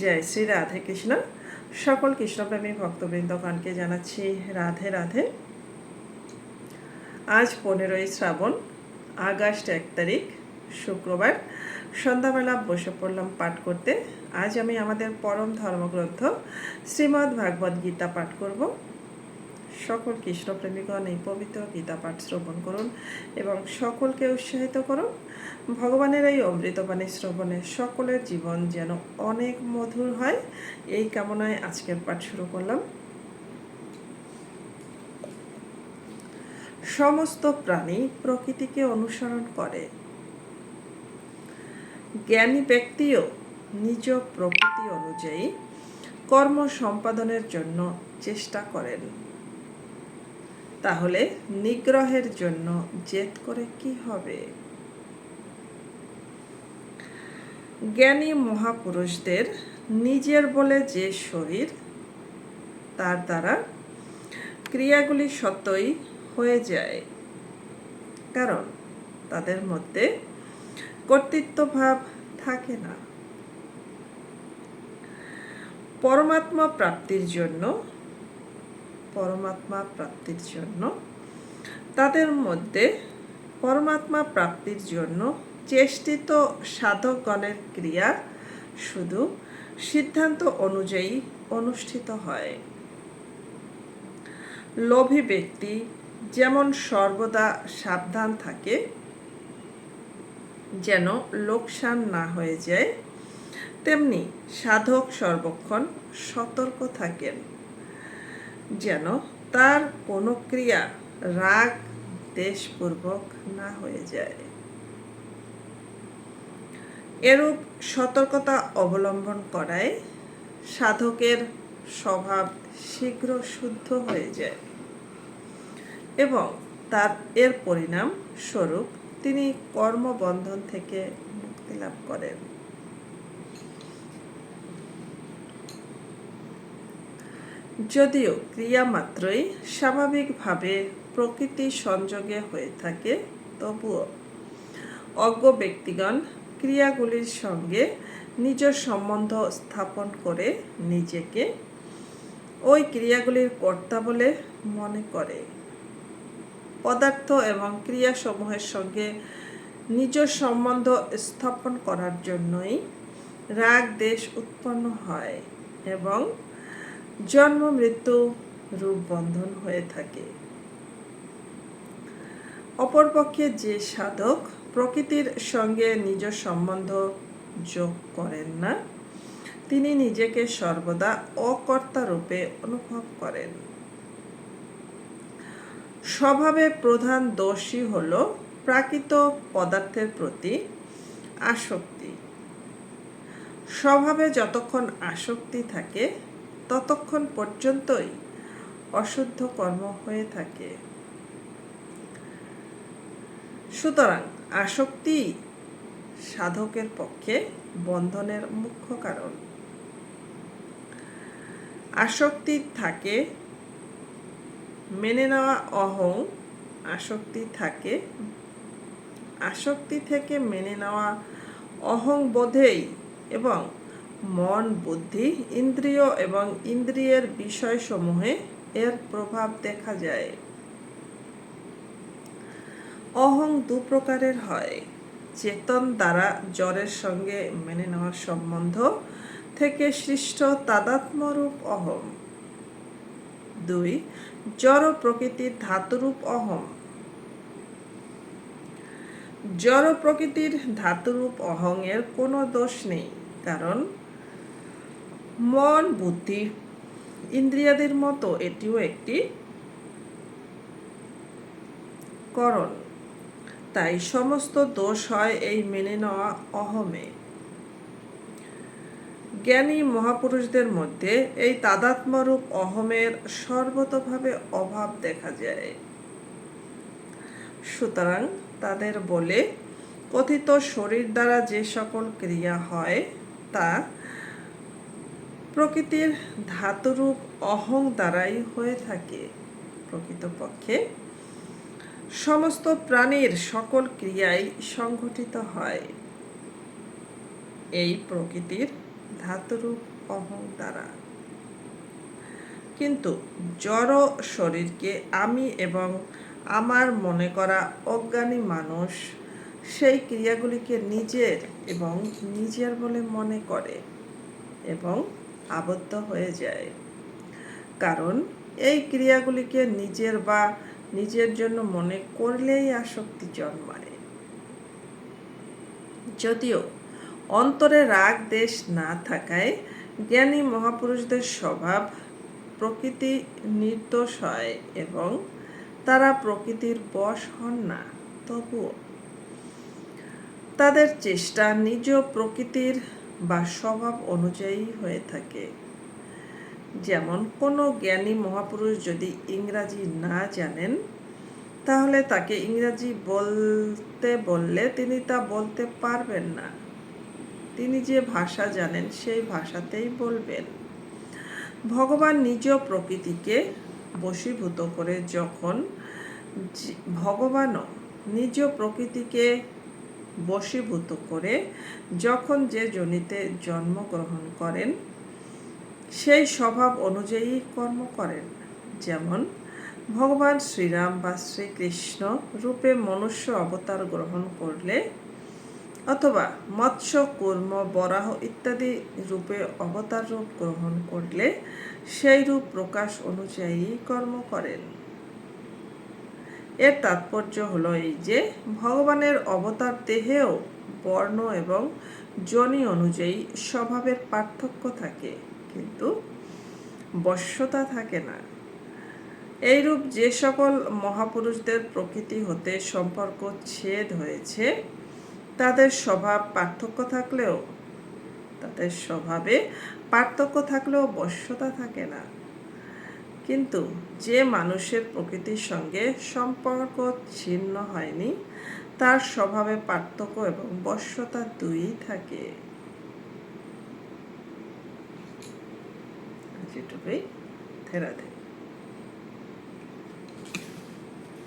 জয় শ্রী রাধে কৃষ্ণ। সকল কৃষ্ণপ্রেমী ভক্তবৃন্দগণকে জানাচ্ছি রাধে রাধে। আজ পনেরোই শ্রাবণ, আগস্ট এক তারিখ, শুক্রবার। সন্ধ্যাবেলা বসে পড়লাম পাঠ করতে। আজ আমি আমাদের পরম ধর্মগ্রন্থ শ্রীমদ্ ভাগবত গীতা পাঠ করব। সকল কৃষ্ণপ্রেমীগণ এই পবিত্র গীতা পাঠ শ্রবণ করুন এবং সকলকে উৎসাহিত করুন। ভগবানের এই অমৃতবাণী শ্রবণে সকলের জীবন যেন অনেক মধুর হয়। এই কামনায় আজকের পাঠ শুরু করলাম। সমস্ত প্রাণী প্রকৃতিকে অনুসরণ করে। জ্ঞানী ব্যক্তিও নিজ প্রকৃতি অনুযায়ী কর্ম সম্পাদনের জন্য চেষ্টা করেন। তাহলে নিগ্রহের জন্য জেদ করে কি হবে? জ্ঞানী মহাপুরুষদের নিজের বলে যে শরীর, তার দ্বারা ক্রিয়াগুলি সত্যই হয়ে যায়। কারণ তাদের মধ্যে কর্তৃত্বভাব থাকে না। পরমাত্মা প্রাপ্তির জন্য, পরমাত্মা প্রাপ্তির জন্য তাদের মধ্যে পরমাত্মা প্রাপ্তির জন্য চেষ্টিত সাধকগণের ক্রিয়া শুধু সিদ্ধান্ত অনুযায়ী অনুষ্ঠিত হয়। লোভী ব্যক্তি যেমন সর্বদা সাবধান থাকে, যেন লোকসান না হয়ে যায়, তেমনি সাধক সর্বক্ষণ সতর্ক থাকেন, যেন তার কোনো ক্রিয়া রাগ, দেশপূর্বক না হয়ে যায়। এরূপ সতর্কতা অবলম্বন করায় সাধকের স্বভাব শীঘ্র শুদ্ধ হয়ে যায় এবং তার এর পরিণাম স্বরূপ তিনি কর্মবন্ধন থেকে মুক্তি লাভ করেন। যদিও ক্রিয়া মাত্রই স্বাভাবিকভাবে প্রকৃতি সংযোগে হয়ে থাকে, তবুও অজ্ঞ ব্যক্তিগণ ক্রিয়াগুলির সঙ্গে নিজ সম্বন্ধ স্থাপন করে নিজেকে ওই ক্রিয়াগুলির কর্তা বলে মনে করে। পদার্থ এবং ক্রিয়াসমূহের সঙ্গে নিজ সম্বন্ধ স্থাপন করার জন্যই রাগ দেশ উৎপন্ন হয় এবং জন্ম, মৃত্যু, রূপ বন্ধন হয়ে থাকে। অপরপক্ষে যে সাধক প্রকৃতির সঙ্গে নিজ সম্বন্ধ যোগ করেন না। তিনি নিজেকে সর্বদা অকর্তা রূপে অনুভব করেন। স্বভাবে প্রধান দোষী হল প্রাকৃত পদার্থের প্রতি আসক্তি। স্বভাবে যতক্ষণ আসক্তি থাকে, ততক্ষণ পর্যন্তই অশুদ্ধ কর্ম হয়ে থাকে। সুতরাং আসক্তি সাধকের পক্ষে বন্ধনের মুখ্য কারণ। আসক্তি থাকে, মেনে নেওয়া অহং, আসক্তি থাকে, আসক্তি থেকে মেনে নেওয়া অহং বোধেই এবং মন বুদ্ধি, ইন্দ্রিয় এবং ইন্দ্রিয়ের বিষয়সমূহে এর প্রভাব দেখা যায়। অহং দু প্রকারের হয়। চেতন দ্বারা জ্বরের সঙ্গে মেনে নেওয়ার সম্বন্ধ থেকে সৃষ্ট তাদাত্মরূপ অহম দুই জড় প্রকৃতির ধাতুরূপ অহম জড় প্রকৃতির ধাতুরূপ অহং এর কোনো দোষ নেই, কারণ মন, বুদ্ধি, ইন্দ্রিয়াদের মতো এটিও একটি করণ। তাই সমস্ত দোষ হয় এই মেনে নেওয়া অহমে। জ্ঞানী মহাপুরুষদের মধ্যে এই তাদাত্মরূপ অহমের সর্বতভাবে অভাব দেখা যায়। সুতরাং তাদের বলে, কথিত শরীর দ্বারা যে সকল ক্রিয়া হয়, তা প্রকৃতির ধাতুরূপ অহং দ্বারাই হয়ে থাকে। প্রকৃতপক্ষে সমস্ত প্রাণীর সকল ক্রিয়াই সংঘটিত হয়। এই প্রকৃতির ধাতুরূপ অহং দ্বারা। কিন্তু জড় শরীরকে আমি এবং আমার মনে করা অজ্ঞানী মানুষ সেই ক্রিয়াগুলিকে নিজের এবং নিজের বলে মনে করে এবং আবদ্ধ হয়ে যায়। কারণ এই ক্রিয়াগুলিকে নিজের বা নিজের জন্য মনে করলেই আসক্তি জন্মায়। যদিও অন্তরে রাগ দেশ না থাকায় জ্ঞানী মহাপুরুষদের স্বভাব প্রকৃতি নির্দোষ হয় এবং তারা প্রকৃতির বশ হন না, তবুও। তাদের চেষ্টা নিজ প্রকৃতির বা স্বভাব অনুযায়ী হয়ে থাকে। যেমন কোনো জ্ঞানী মহাপুরুষ যদি ইংরাজি না জানেন, তাহলে তাকে ইংরাজি বলতে বললে তিনি তা বলতে পারবেন না। তিনি যে ভাষা জানেন, সেই ভাষাতেই বলবেন। ভগবান নিজ প্রকৃতিকে বশীভূত করে যখন ভগবানও নিজ প্রকৃতিকে বশীভূত করে যখন যে জনিতে জন্মগ্রহণ করেন সেই স্বভাব অনুযায়ী কর্ম করেন। যেমন, ভগবান শ্রীরাম বা শ্রীকৃষ্ণ রূপে মনুষ্য অবতার গ্রহণ করলে অথবা মৎস্য, কুর্ম, বরাহ ইত্যাদি রূপে অবতার রূপ গ্রহণ করলে সেই রূপ প্রকাশ অনুযায়ী কর্ম করেন। এর তাৎপর্য হলো এই যে, ভগবানের অবতার দেহেও বর্ণ এবং জনি অনুযায়ী স্বভাবের পার্থক্য থাকে। কিন্তু বশ্যতা থাকে না। এইরূপ যে সকল মহাপুরুষদের প্রকৃতি হতে সম্পর্ক ছেদ হয়েছে, তাদের স্বভাব পার্থক্য থাকলেও, তাদের স্বভাবে পার্থক্য থাকলেও বশ্যতা থাকে না। কিন্তু যে মানুষের প্রকৃতির সঙ্গে সম্পর্ক ছিন্ন হয়নি, তার স্বভাবে পার্থক্য এবং বশ্যতা দুই থাকে। যেটুকুই থেরাধে